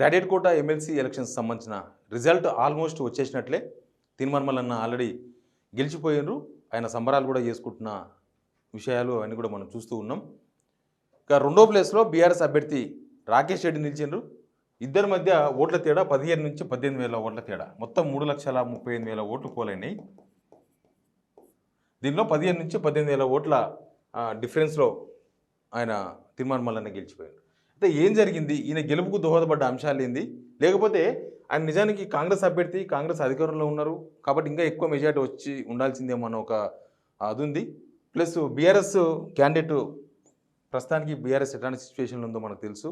Graduate కోట MLC elections సంబంధించిన result almost వచ్చేసినట్లే తిరుమర్మలన్న ఆల్రెడీ గెలిచిపోయినరు. ఆయన సంబరాలు కూడా చేసుకుంటున్న విషయాలు అవన్నీ కూడా మనం చూస్తూ ఉన్నాం. ఇక రెండో ప్లేస్లో బీఆర్ఎస్ అభ్యర్థి రాకేష్ రెడ్డి నిలిచిండ్రు. ఇద్దరి మధ్య ఓట్ల తేడా పదిహేను నుంచి పద్దెనిమిది వేల ఓట్ల తేడా. మొత్తం మూడు లక్షల ముప్పై ఎనిమిది వేల ఓట్లు పోలైనాయి దీనిలో పదిహేను నుంచి పద్దెనిమిది వేల ఓట్ల డిఫరెన్స్లో ఆయన తిరుమలమల్లన్న గెలిచిపోయాడు అయితే ఏం జరిగింది? ఈయన గెలుపుకు దోహదపడ్డ అంశాలు ఏంది? లేకపోతే ఆయన నిజానికి కాంగ్రెస్ అభ్యర్థి కాంగ్రెస్ అధికారంలో ఉన్నారు. కాబట్టి ఇంకా ఎక్కువ మెజార్టీ వచ్చి ఉండాల్సిందేమో అన్న ఒక అది ఉంది. ప్లస్ బీఆర్ఎస్ క్యాండిడేట్ ప్రస్తుతానికి బీఆర్ఎస్ ఎట్లాంటి సిచ్యువేషన్లో ఉందో మనకు తెలుసు.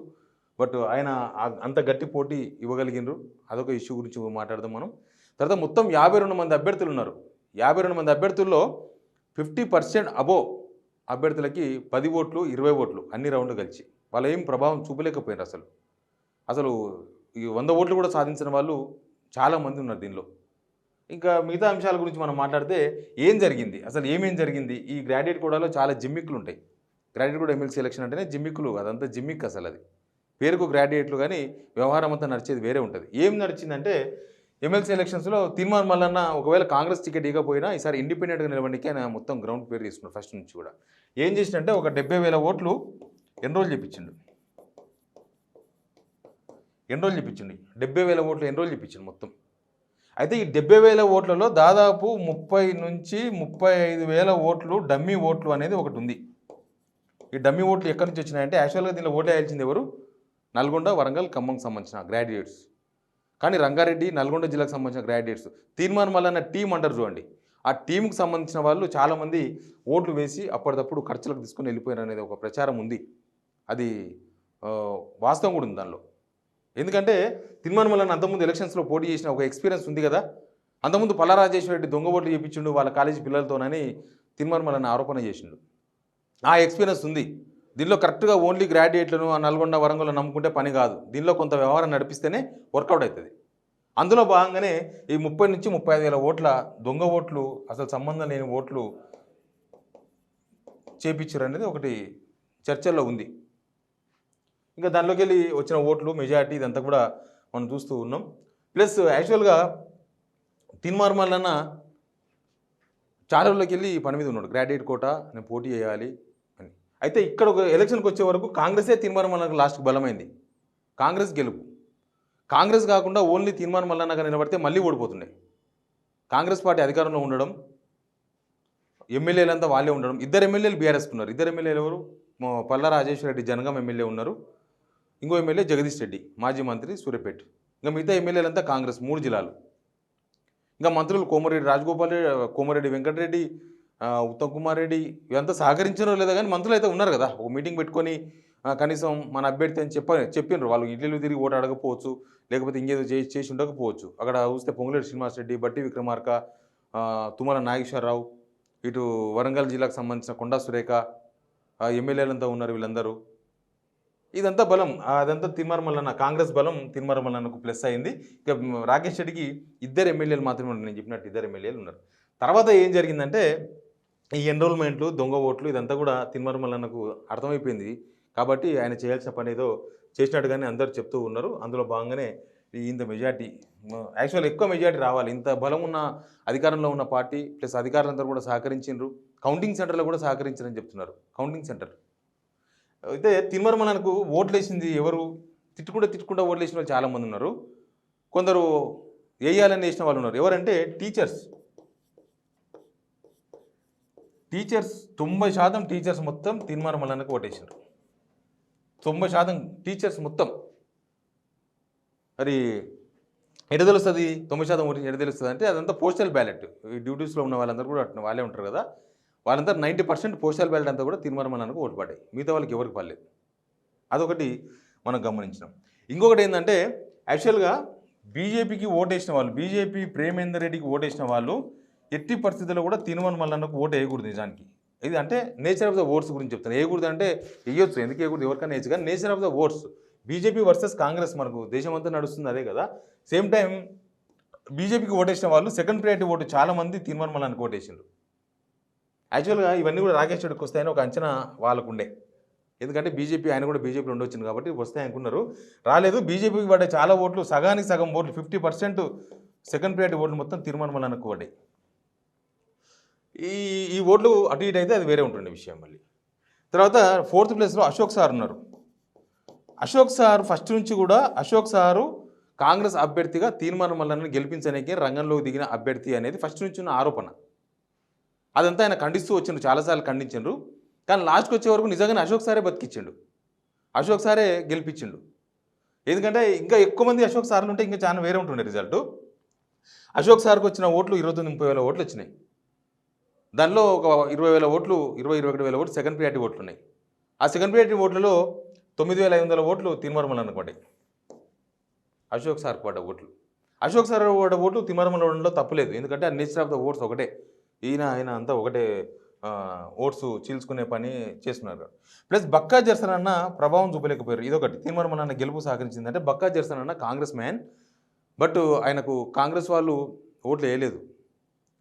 బట్ ఆయన అంత గట్టి పోటీ ఇవ్వగలిగినరు అదొక ఇష్యూ గురించి మాట్లాడదాం మనం. తర్వాత మొత్తం యాభై రెండు మంది అభ్యర్థులు ఉన్నారు. యాభై రెండు మంది అభ్యర్థుల్లో ఫిఫ్టీ పర్సెంట్ అబో అభ్యర్థులకి పది ఓట్లు ఇరవై ఓట్లు అన్ని రౌండ్లు కలిసి. వాళ్ళు ఏం ప్రభావం చూపలేకపోయారు అసలు. అసలు ఈ వంద ఓట్లు కూడా సాధించిన వాళ్ళు చాలామంది ఉన్నారు దీనిలో. ఇంకా మిగతా అంశాల గురించి మనం మాట్లాడితే ఏం జరిగింది? అసలు ఏమేం జరిగింది? ఈ గ్రాడ్యుయేట్ కూడాలో చాలా జిమ్మిక్కులు ఉంటాయి. గ్రాడ్యుయేట్ కూడా ఎమ్మెల్సీ ఎలక్షన్ అంటేనే జిమ్మిక్కులు అదంతా జిమ్మిక్ అసలు అది. పేరుకు గ్రాడ్యుయేట్లు కానీ వ్యవహారం అంతా నడిచేది వేరే ఉంటుంది. ఏం నడిచిందంటే ఎమ్మెల్సీ ఎలక్షన్స్లో తీర్మాన్ మల్లన్న ఒకవేళ కాంగ్రెస్ టికెట్ ఇవ్వకపోయినా ఈసారి ఇండిపెండెంట్గా నిలబడికి ఆయన మొత్తం గ్రౌండ్ పేరు తీసుకున్నాడు ఫస్ట్ నుంచి కూడా. ఏం చేసినంటే ఒక డెబ్బై వేల ఓట్లు ఎన్ని రోజులు ఎన్రోల్ ఎన్ని రోజులు చేయించండి డెబ్బై వేల ఓట్లు ఎన్ని రోజులు చేయించండి మొత్తం? అయితే ఈ డెబ్బై వేల ఓట్లలో దాదాపు ముప్పై నుంచి ముప్పై ఐదు వేల ఓట్లు డమ్మీ ఓట్లు అనేది ఒకటి ఉంది. ఈ డమ్మీ ఓట్లు ఎక్కడి నుంచి వచ్చినాయంటే యాక్చువల్గా దీనిలో ఓటు వేయాల్సింది ఎవరు? నల్గొండ వరంగల్ ఖమ్మంకి సంబంధించిన గ్రాడ్యుయేట్స్. కానీ రంగారెడ్డి నల్గొండ జిల్లాకు సంబంధించిన గ్రాడ్యుయేట్స్. తీర్మానం వల్ల టీం అంటారు చూడండి. ఆ టీంకి సంబంధించిన వాళ్ళు చాలామంది ఓట్లు వేసి అప్పటిదప్పుడు ఖర్చులకు తీసుకొని వెళ్ళిపోయారు అనేది ఒక ప్రచారం ఉంది. అది వాస్తవం కూడా ఉంది దానిలో. ఎందుకంటే తిరుమల మల్లన్న అంతకుముందు ఎలక్షన్స్లో పోటీ చేసిన ఒక ఎక్స్పీరియన్స్ ఉంది కదా. అంతకుముందు పల్లారాజేశ్వర రెడ్డి దొంగ ఓట్లు చేయించిండు వాళ్ళ కాలేజీ పిల్లలతోనని తిరుమల ఆరోపణ చేసిండు. ఆ ఎక్స్పీరియన్స్ ఉంది. దీనిలో కరెక్ట్గా ఓన్లీ గ్రాడ్యుయేట్లను ఆ నల్గొండ వరంగల్ నమ్ముకుంటే పని కాదు. దీనిలో కొంత వ్యవహారం నడిపిస్తేనే వర్కౌట్ అవుతుంది. అందులో భాగంగానే ఈ ముప్పై నుంచి ముప్పై ఐదు వేల ఓట్ల దొంగ ఓట్లు అసలు సంబంధం లేని ఓట్లు చేపించారు అనేది ఒకటి చర్చల్లో ఉంది. ఇంకా దానిలోకి వెళ్ళి వచ్చిన ఓట్లు మెజారిటీ ఇదంతా కూడా మనం చూస్తూ ఉన్నాం. ప్లస్ యాక్చువల్గా తిన్మార్మల్లన్న చాలా రోజులకి వెళ్ళి పని మీద ఉన్నాడు. గ్రాడ్యుయేట్ కోట నేను పోటీ చేయాలి అని. అయితే ఇక్కడ ఒక ఎలక్షన్కి వచ్చే వరకు కాంగ్రెసే తిన్మార్మల్లకు లాస్ట్కి బలమైంది. కాంగ్రెస్ గెలుపు. కాంగ్రెస్ కాకుండా ఓన్లీ తీర్మానం మల్లన్నగా నిలబడితే మళ్ళీ ఓడిపోతుండే. కాంగ్రెస్ పార్టీ అధికారంలో ఉండడం ఎమ్మెల్యేలంతా వాళ్ళే ఉండడం. ఇద్దరు ఎమ్మెల్యేలు బీఆర్ఎస్కి ఉన్నారు. ఇద్దరు ఎమ్మెల్యేలు ఎవరు? మా పల్లా రాజేశ్వర రెడ్డి జనగం ఎమ్మెల్యే ఉన్నారు. ఇంకో ఎమ్మెల్యే జగదీష్ రెడ్డి మాజీ మంత్రి సూర్యపేట్. ఇంకా మిగతా ఎమ్మెల్యేలంతా కాంగ్రెస్ మూడు జిల్లాలు. ఇంకా మంత్రులు కోమరెడ్డి రాజగోపాల్ రెడ్డి కోమరెడ్డి వెంకటరెడ్డి ఉత్తమ్ కుమార్ రెడ్డి ఇవంతా సహకరించారో లేదా కానీ మంత్రులు అయితే ఉన్నారు కదా. ఒక మీటింగ్ పెట్టుకొని కనీసం మన అభ్యర్థి అని చెప్ప చెప్పినారు. వాళ్ళు ఇడ్లీలు తిరిగి ఓటు అడగకపోవచ్చు లేకపోతే ఇంకేదో చేసి చేసి ఉండకపోవచ్చు. అక్కడ చూస్తే పొంగులేటి శ్రీనివాస్ రెడ్డి బట్టి విక్రమార్క తుమ్మల నాగేశ్వరరావు ఇటు వరంగల్ జిల్లాకు సంబంధించిన కొండా సురేఖ ఎమ్మెల్యేలంతా ఉన్నారు వీళ్ళందరూ. ఇదంతా బలం అదంతా తిన్మారమల్లన్న కాంగ్రెస్ బలం తిన్మారమల్లన్నకు ప్లస్ అయింది. ఇక రాకేష్ రెడ్డికి ఇద్దరు ఎమ్మెల్యేలు మాత్రమే ఉన్నారు నేను చెప్పినట్టు ఇద్దరు ఎమ్మెల్యేలు ఉన్నారు. తర్వాత ఏం జరిగిందంటే ఈ ఎన్రోల్మెంట్లు దొంగ ఓట్లు ఇదంతా కూడా తిన్మారమల్లన్నకు అర్థమైపోయింది. కాబట్టి ఆయన చేయాల్సిన పని ఏదో చేసినట్టుగానే అందరూ చెప్తూ ఉన్నారు. అందులో భాగంగానే ఇంత మెజార్టీ యాక్చువల్ ఎక్కువ మెజార్టీ రావాలి. ఇంత బలం ఉన్న అధికారంలో ఉన్న పార్టీ ప్లస్ అధికారులందరూ కూడా సహకరించిండ్రు. కౌంటింగ్ సెంటర్లో కూడా సహకరించారని చెప్తున్నారు. Counting centre. అయితే తిరుమలమలకు ఓట్లు వేసింది ఎవరు? తిట్టుకుంటూ తిట్టుకుంటా ఓట్లు వేసిన వాళ్ళు చాలామంది ఉన్నారు. కొందరు వేయాలని వేసిన వాళ్ళు ఉన్నారు. ఎవరంటే టీచర్స్. టీచర్స్ తొంభై శాతం టీచర్స్ మొత్తం తిరుమలమలకు ఓటేసినారు తొంభై శాతం టీచర్స్ మొత్తం. మరి ఎడ తెలుస్తుంది? తొంభై శాతం ఓటింగ్ ఎడ తెలుస్తుంది అంటే అదంతా పోస్టల్ బ్యాలెట్. ఈ డ్యూటీస్లో ఉన్న వాళ్ళందరూ కూడా వాళ్ళే ఉంటారు కదా. వాళ్ళంతా నైంటీ పర్సెంట్ పోస్టల్ బ్యాలెట్ అంతా కూడా తిరుమలమలకు ఓటు పడ్డాయి. మిగతా వాళ్ళకి ఎవరికి పడలేదు. అదొకటి మనం గమనించినాం. ఇంకొకటి ఏంటంటే యాక్చువల్గా బీజేపీకి ఓటేసిన వాళ్ళు బీజేపీ ప్రేమేందర్ రెడ్డికి ఓటేసిన వాళ్ళు ఎట్టి పరిస్థితుల్లో కూడా తినుమన్ మల్లన్నకు ఓటు వేయకూడదు నిజానికి. ఇది అంటే నేచర్ ఆఫ్ ద ఓట్స్ గురించి చెప్తాను వేయకూడదు అంటే వేయొచ్చు. ఎందుకు వేయకూడదు? ఎవరికైనా వేయచ్చు. కానీ nature of the votes BJP versus Congress మనకు దేశమంతా నడుస్తుంది అదే కదా. సేమ్ టైం బీజేపీకి ఓటేసిన వాళ్ళు సెకండ్ ప్రయారిటీ ఓటు చాలామంది తిరుమల మల్లన్నకు ఓటేసిండ్రు. యాక్చువల్గా ఇవన్నీ కూడా రాకేష్ రెడ్డికి వస్తాయని ఒక అంచనా వాళ్ళకు ఉండే ఎందుకంటే బీజేపీ ఆయన కూడా బీజేపీలో ఉండొచ్చింది కాబట్టి వస్తాయి అనుకున్నారు. రాలేదు బీజేపీకి పడే చాలా ఓట్లు సగానికి సగం ఓట్లు ఫిఫ్టీ పర్సెంట్ సెకండ్ ప్రియారిటీ ఓట్లు మొత్తం తీర్మానం వల్ల పడ్డాయి ఈ ఈ ఓట్లు అటు ఇటు అయితే అది వేరే ఉంటుండే విషయం మళ్ళీ. తర్వాత ఫోర్త్ ప్లేస్లో అశోక్ సార్ ఉన్నారు. అశోక్ సార్ ఫస్ట్ నుంచి కూడా అశోక్ సారు కాంగ్రెస్ అభ్యర్థిగా తీర్మానం వల్ల గెలిపించడానికి రంగంలోకి దిగిన అభ్యర్థి అనేది ఫస్ట్ నుంచి ఉన్న ఆరోపణ. అదంతా ఆయన ఖండిస్తూ వచ్చిండ్రు చాలాసార్లు ఖండించిండ్రు. కానీ లాస్ట్కి వచ్చే వరకు నిజంగానే అశోక్ సారే బతికిచ్చిండు. అశోక్ సారే గెలిపించిండు. ఎందుకంటే ఇంకా ఎక్కువ మంది అశోక్ సార్లు ఉంటే ఇంకా చాలా వేరే ఉంటుండే రిజల్ట్ అశోక్ సార్కి వచ్చిన ఓట్లు ఇరవై తొమ్మిది ముప్పై వేల ఓట్లు వచ్చినాయి. దానిలో ఒక ఇరవై వేల ఓట్లు ఇరవై ఇరవై ఒకటి వేల ఓట్లు సెకండ్ ప్రియారిటీ ఓట్లు ఉన్నాయి. ఆ సెకండ్ ప్రియారిటీ ఓట్లలో తొమ్మిది వేల ఐదు వందల ఓట్లు తిరుమరమల పడ్డాయి అశోక్ సార్ పడ్డ ఓట్లు. అశోక్ సార్ పడ్డ ఓట్లు తిరుమరమలలో తప్పులేదు. ఎందుకంటే ఆ నేచర్ ఆఫ్ ద ఓట్స్ ఒకటే. ఈయన ఆయన అంతా ఒకటే ఓట్స్ చీల్చుకునే పని చేస్తున్నారు. ప్లస్ బక్కా జర్సన్ అన్న ప్రభావం చూపలేకపోయారు. ఇదొకటి. తీర్మానం అన్న గెలుపు సహకరించిందంటే బక్కా జర్సన్ అన్న కాంగ్రెస్ మ్యాన్. బట్ ఆయనకు కాంగ్రెస్ వాళ్ళు ఓట్లు వేయలేదు.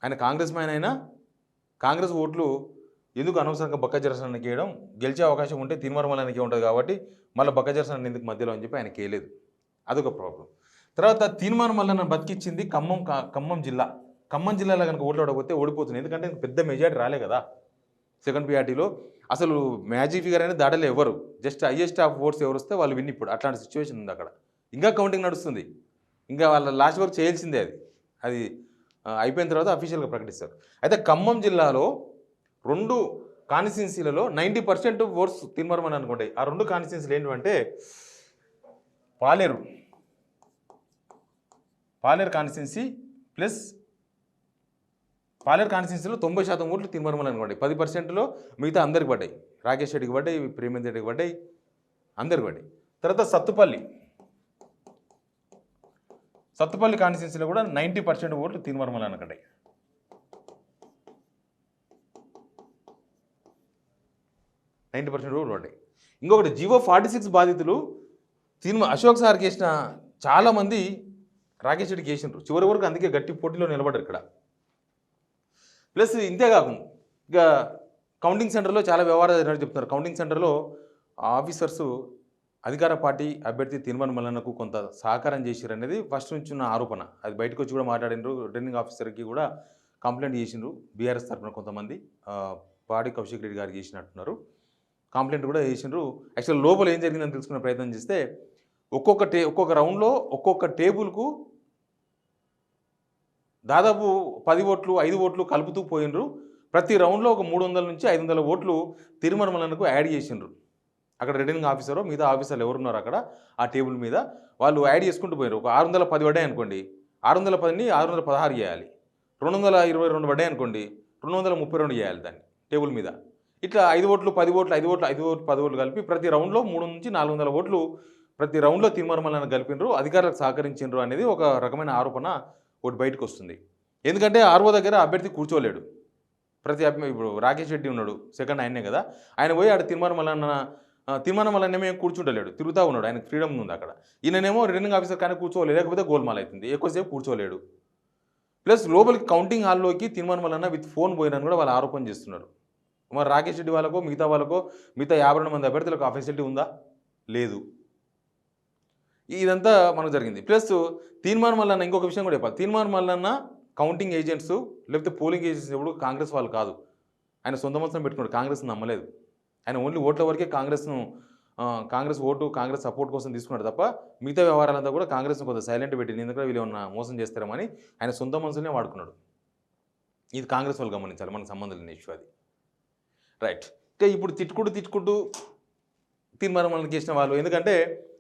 ఆయన కాంగ్రెస్ మ్యాన్ అయినా కాంగ్రెస్ ఓట్లు ఎందుకు అనవసరంగా బక్క జరసనానికి వేయడం? గెలిచే అవకాశం ఉంటే తిరుమలకి ఉంటుంది కాబట్టి మళ్ళీ బక్క జరసనాన్ని ఎందుకు మధ్యలో అని చెప్పి ఆయనకి కేయలేదు అదొక ప్రాబ్లం తర్వాత తీర్మానం వల్ల బతికిచ్చింది ఖమ్మం కా- ఖమ్మం జిల్లా. ఖమ్మం జిల్లాలో కనుక ఓట్లు ఓడకపోతే ఓడిపోతుంది. ఎందుకంటే పెద్ద మెజారిటీ రాలే కదా. సెకండ్ పిఆర్టీలో అసలు మ్యాజిక్ ఫిగర్ అనేది దాడలే ఎవరు. జస్ట్ హైయెస్ట్ ఆఫ్ ఓట్స్ ఎవరు వస్తే వాళ్ళు విన్ ఇప్పుడు. అట్లాంటి సిచ్యువేషన్ ఉంది అక్కడ. ఇంకా కౌంటింగ్ నడుస్తుంది. ఇంకా వాళ్ళ లాస్ట్ వరకు చేయాల్సిందే అది. అది అయిపోయిన తర్వాత అఫీషియల్గా ప్రకటిస్తారు. అయితే ఖమ్మం జిల్లాలో రెండు కాన్స్టిట్యున్సీలలో నైంటీ పర్సెంట్ ఓట్స్ తిరుమరమని అనుకుంటాయి. ఆ రెండు కాన్స్టిట్యున్సీలు ఏంటంటే పాలేరు. పాలేరు కాన్స్టిట్యున్సీ ప్లస్ పాలేరు కాన్స్టిట్యున్సీలో తొంభై శాతం ఓట్లు తిరుమరమని అనుకోండి పది పర్సెంట్లో మిగతా అందరికి పడ్డాయి. రాకేష్ రెడ్డికి పడ్డాయి ప్రేమేంద్ర రెడ్డికి పడ్డాయి అందరికి పడ్డాయి. తర్వాత సత్తుపల్లి. సత్తుపల్లి కాన్స్టిట్యున్సీలో కూడా నైంటీ పర్సెంట్ ఓట్లు తిరుమరమల అనకండి నైంటీ పర్సెంట్ ఓట్లు పడ్డాయి. ఇంకొకటి జివో ఫార్టీ సిక్స్ బాధితులు సినిమా అశోక్ సార్కి వేసిన చాలామంది రాకేష్ రెడ్డికి వేసినారు. చివరి వరకు అందుకే గట్టి పోటీలో నిలబడ్డారు ఇక్కడ. ప్లస్ ఇంతే కాకుండా ఇక కౌంటింగ్ సెంటర్లో చాలా వ్యవహారాలు జరిగినట్టు చెప్తున్నారు. కౌంటింగ్ సెంటర్లో ఆఫీసర్స్ అధికార పార్టీ అభ్యర్థి తిరుమల మల్లన్నకు కొంత సహకారం చేసిరు అనేది ఫస్ట్ నుంచి ఉన్న ఆరోపణ. అది బయటకు వచ్చి కూడా మాట్లాడినరు. రిటర్నింగ్ ఆఫీసర్కి కూడా కంప్లైంట్ చేసిండ్రు బీఆర్ఎస్ తరఫున కొంతమంది పాడి కౌశిక్ రెడ్డి గారికి చేసినట్టున్నారు. కంప్లైంట్ కూడా చేసిండ్రు యాక్చువల్ లోపల ఏం జరిగిందని తెలుసుకునే ప్రయత్నం చేస్తే ఒక్కొక్క టే ఒక్కొక్క రౌండ్లో ఒక్కొక్క టేబుల్కు దాదాపు పది ఓట్లు ఐదు ఓట్లు కలుపుతూ పోయినరు ప్రతి రౌండ్లో ఒక మూడు వందల నుంచి ఐదు వందల ఓట్లు తిరుమలమలకు యాడ్ చేసిండ్రు. అక్కడ రిటర్నింగ్ ఆఫీసర్ మిగతా ఆఫీసర్లు ఎవరున్నారు అక్కడ ఆ టేబుల్ మీద వాళ్ళు యాడ్ చేసుకుంటూ పోయారు ఒక ఆరు వందల పది పడ్డాయి అనుకోండి. ఆరు వందల పదిని ఆరు వందల పదహారు చేయాలి. రెండు వందల ఇరవై రెండు పడ్డాయి అనుకోండి రెండు వందల ముప్పై రెండు చేయాలి దాన్ని టేబుల్ మీద. ఇట్లా ఐదు ఓట్లు పది ఓట్లు ఐదు ఓట్లు ఐదు ఓట్లు పది ఓట్లు కలిపి ప్రతి రౌండ్లో మూడు నుంచి నాలుగు వందల ఓట్లు ప్రతి రౌండ్లో తిరుమలమలను కలిపినరు అధికారులకు సహకరించారు అనేది ఒక రకమైన ఆరోపణ ఒకటి బయటకు వస్తుంది. ఎందుకంటే ఆర్ఓ దగ్గర అభ్యర్థి కూర్చోలేడు. ప్రతి అభ్య- ఇప్పుడు రాకేష్ రెడ్డి ఉన్నాడు సెకండ్ ఆయనే కదా. ఆయన పోయి ఆడ తిరుమలమలన్న తిరుమలమలన్న మేము కూర్చుంటలేడు. తిరుగుతూ ఉన్నాడు ఆయనకు ఫ్రీడమ్ ఉంది అక్కడ. ఈయననేమో రిటర్నింగ్ ఆఫీసర్ కానీ కూర్చోలేదు లేకపోతే గోల్మాల్ అవుతుంది. ఎక్కువసేపు కూర్చోలేడు. ప్లస్ లోపలికి కౌంటింగ్ హాల్లోకి తిరుమలమలన్న విత్ ఫోన్ పోయినని కూడా వాళ్ళు ఆరోపణ చేస్తున్నారు. మరి రాకేష్ రెడ్డి వాళ్ళకో మిగతా వాళ్ళకో మిగతా యాభై రెండు మంది అభ్యర్థులకు ఆ ఫెసిలిటీ ఉందా? లేదు. ఇదంతా మనకు జరిగింది. ప్లస్ తీర్మానం మల్లన్న ఇంకొక విషయం కూడా చెప్పాలి. తీర్మానం మల్లన్న కౌంటింగ్ ఏజెంట్స్ లేకపోతే పోలింగ్ ఏజెంట్స్ ఎప్పుడు కాంగ్రెస్ వాళ్ళు కాదు. ఆయన సొంత మనసును పెట్టుకున్నాడు. కాంగ్రెస్ని నమ్మలేదు. ఆయన ఓన్లీ ఓట్ల వరకే కాంగ్రెస్ను కాంగ్రెస్ ఓటు కాంగ్రెస్ సపోర్ట్ కోసం తీసుకున్నాడు తప్ప మిగతా వ్యవహారాలంతా కూడా కాంగ్రెస్ను కొంత సైలెంట్ పెట్టింది ఎందుకంటే వీళ్ళు ఏమన్నా మోసం చేస్తారేమని ఆయన సొంత మనసునే వాడుకున్నాడు. ఇది కాంగ్రెస్ వాళ్ళు గమనించాలి. మనకు సంబంధం లేని ఇష్యూ అది. రైట్ ఇంకా ఇప్పుడు తిట్టుకుంటూ తిట్టుకుంటూ తీర్మానం మనకి చేసిన వాళ్ళు. ఎందుకంటే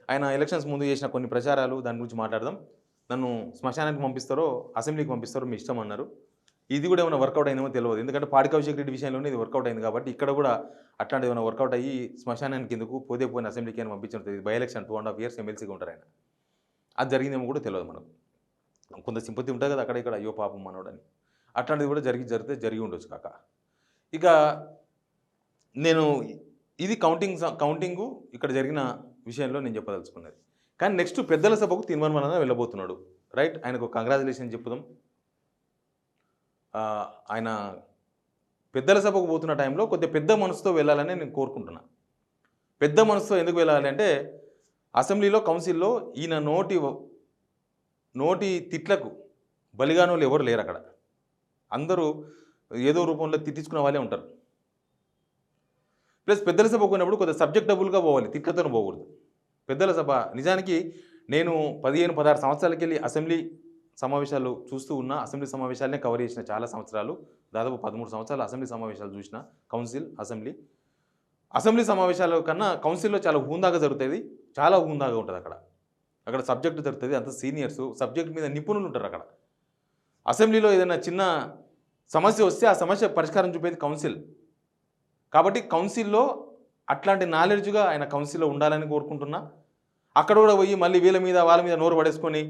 ఆయన ఎలక్షన్స్ ముందు చేసిన కొన్ని ప్రచారాలు దాని గురించి మాట్లాడదాం. నన్ను శ్మశానానికి పంపిస్తారో అసెంబ్లీకి పంపిస్తారో మీ ఇష్టం అన్నారు. ఇది కూడా ఏమైనా వర్కౌట్ అయిందేమో తెలియదు. ఎందుకంటే పాడి రెడ్డి విషయంలోనే ఇది వర్కౌట్ అయింది కాబట్టి ఇక్కడ కూడా అట్లాంటి ఏమైనా వర్కౌట్ అయ్యి శ్మశానానికి ఎందుకు పోతే పోయిన అసెంబ్లీకి అని తెలియదు. By election two and half years ఎమ్మెల్సీగా ఉంటారు ఆయన. అది జరిగిందేమో కూడా తెలియదు మనకు. కొంత సింపతి ఉంటుంది కదా అక్కడ ఇక్కడ అయ్యో పాపం మనోడని. అట్లాంటిది కూడా జరిగి జరిగితే జరిగి ఉండొచ్చు కాక. ఇక నేను ఇది కౌంటింగ్ స- కౌంటింగు ఇక్కడ జరిగిన విషయంలో నేను చెప్పదలుచుకున్నది. కానీ నెక్స్ట్ పెద్దల సభకు తీర్మానం వెళ్ళబోతున్నాడు. రైట్? ఆయనకు కంగ్రాచులేషన్ చెప్పుదాం. ఆయన పెద్దల సభకు పోతున్న టైంలో కొద్దిగా పెద్ద మనసుతో వెళ్ళాలని నేను కోరుకుంటున్నా. పెద్ద మనసుతో ఎందుకు వెళ్ళాలి అంటే అసెంబ్లీలో కౌన్సిల్లో ఈయన నోటి నోటి తిట్లకు బలిగానోళ్ళు ఎవరు లేరు అక్కడ అందరూ ఏదో రూపంలో తిట్టించుకునే వాళ్ళే ఉంటారు. ప్లస్ పెద్దల సభ పోయినప్పుడు కొద్దిగా సబ్జెక్ట్ డబుల్గా పోవాలి తిట్లతో పోకూడదు. పెద్దల సభ నిజానికి నేను పదిహేను పదహారు సంవత్సరాలకి వెళ్ళి అసెంబ్లీ సమావేశాలు చూస్తూ ఉన్నా అసెంబ్లీ సమావేశాలనే కవర్ చేసిన చాలా సంవత్సరాలు. దాదాపు పదమూడు సంవత్సరాలు అసెంబ్లీ సమావేశాలు చూసిన కౌన్సిల్ అసెంబ్లీ. అసెంబ్లీ సమావేశాల కన్నా కౌన్సిల్లో చాలా హూందాగా జరుగుతుంది చాలా హూందాగా ఉంటుంది అక్కడ. అక్కడ సబ్జెక్టు జరుగుతుంది అంత సీనియర్స్ సబ్జెక్ట్ మీద నిపుణులు ఉంటారు అక్కడ. అసెంబ్లీలో ఏదైనా చిన్న సమస్య వస్తే ఆ సమస్య పరిష్కారం చూపేది కౌన్సిల్. కాబట్టి కౌన్సిల్లో అట్లాంటి నాలెడ్జ్గా ఆయన కౌన్సిల్లో ఉండాలని కోరుకుంటున్నా. అక్కడ కూడా పోయి మళ్ళీ వీళ్ళ మీద వాళ్ళ మీద నోరు పడేసుకొని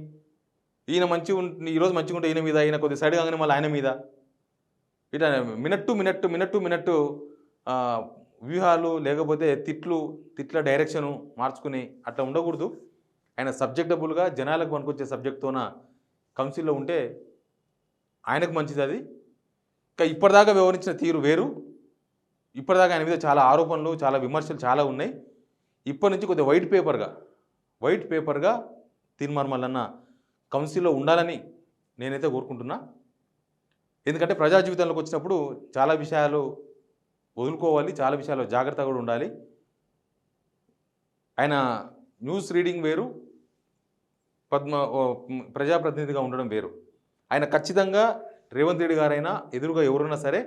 ఈయన మంచి ఈరోజు మంచిగా ఉంటే ఈయన మీద ఈయన కొద్దిగా సైడ్ కాగానే మళ్ళీ ఆయన మీద. ఇట్లా మినట్టు మినట్టు మినట్టు మినట్టు వ్యూహాలు లేకపోతే తిట్లు తిట్ల డైరెక్షను మార్చుకుని అట్లా ఉండకూడదు. ఆయన సబ్జెక్టబుల్గా జనాలకు పనికొచ్చే సబ్జెక్ట్తోన కౌన్సిల్లో ఉంటే ఆయనకు మంచిది అది. ఇంకా ఇప్పటిదాకా వివరించిన తీరు వేరు. ఇప్పటిదాకా ఆయన మీద చాలా ఆరోపణలు చాలా విమర్శలు చాలా ఉన్నాయి. ఇప్పటి నుంచి కొద్దిగా వైట్ పేపర్గా వైట్ పేపర్గా తీర్మానం మల్లన్న కౌన్సిల్లో ఉండాలని నేనైతే కోరుకుంటున్నా. ఎందుకంటే ప్రజా జీవితంలోకి వచ్చినప్పుడు చాలా విషయాలు వదులుకోవాలి చాలా విషయాలు జాగ్రత్త కూడా ఉండాలి. ఆయన న్యూస్ రీడింగ్ వేరు పద్మ ప్రజాప్రతినిధిగా ఉండడం వేరు. ఆయన ఖచ్చితంగా రేవంత్ రెడ్డి గారైనా ఎదురుగా ఎవరైనా సరే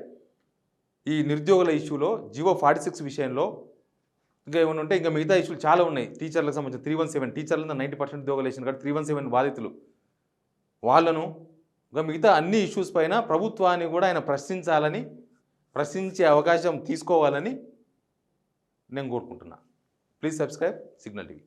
ఈ నిరుద్యోగుల ఇష్యూలో జివో ఫార్టీ సిక్స్ విషయంలో ఇంకా ఏమైనా ఉంటే ఇంకా మిగతా ఇష్యూలు చాలా ఉన్నాయి. టీచర్లకు సంబంధించిన త్రీ వన్ సెవెన్ టీచర్లంతా నైంటీ పర్సెంట్ ఉద్యోగాలు వేసిన కాబట్టి త్రీ వన్ సెవెన్ బాధితులు. వాళ్ళను ఇంకా మిగతా అన్ని ఇష్యూస్ పైన ప్రభుత్వాన్ని కూడా ఆయన ప్రశ్నించాలని ప్రశ్నించే అవకాశం తీసుకోవాలని నేను కోరుకుంటున్నా. Please subscribe Signal TV.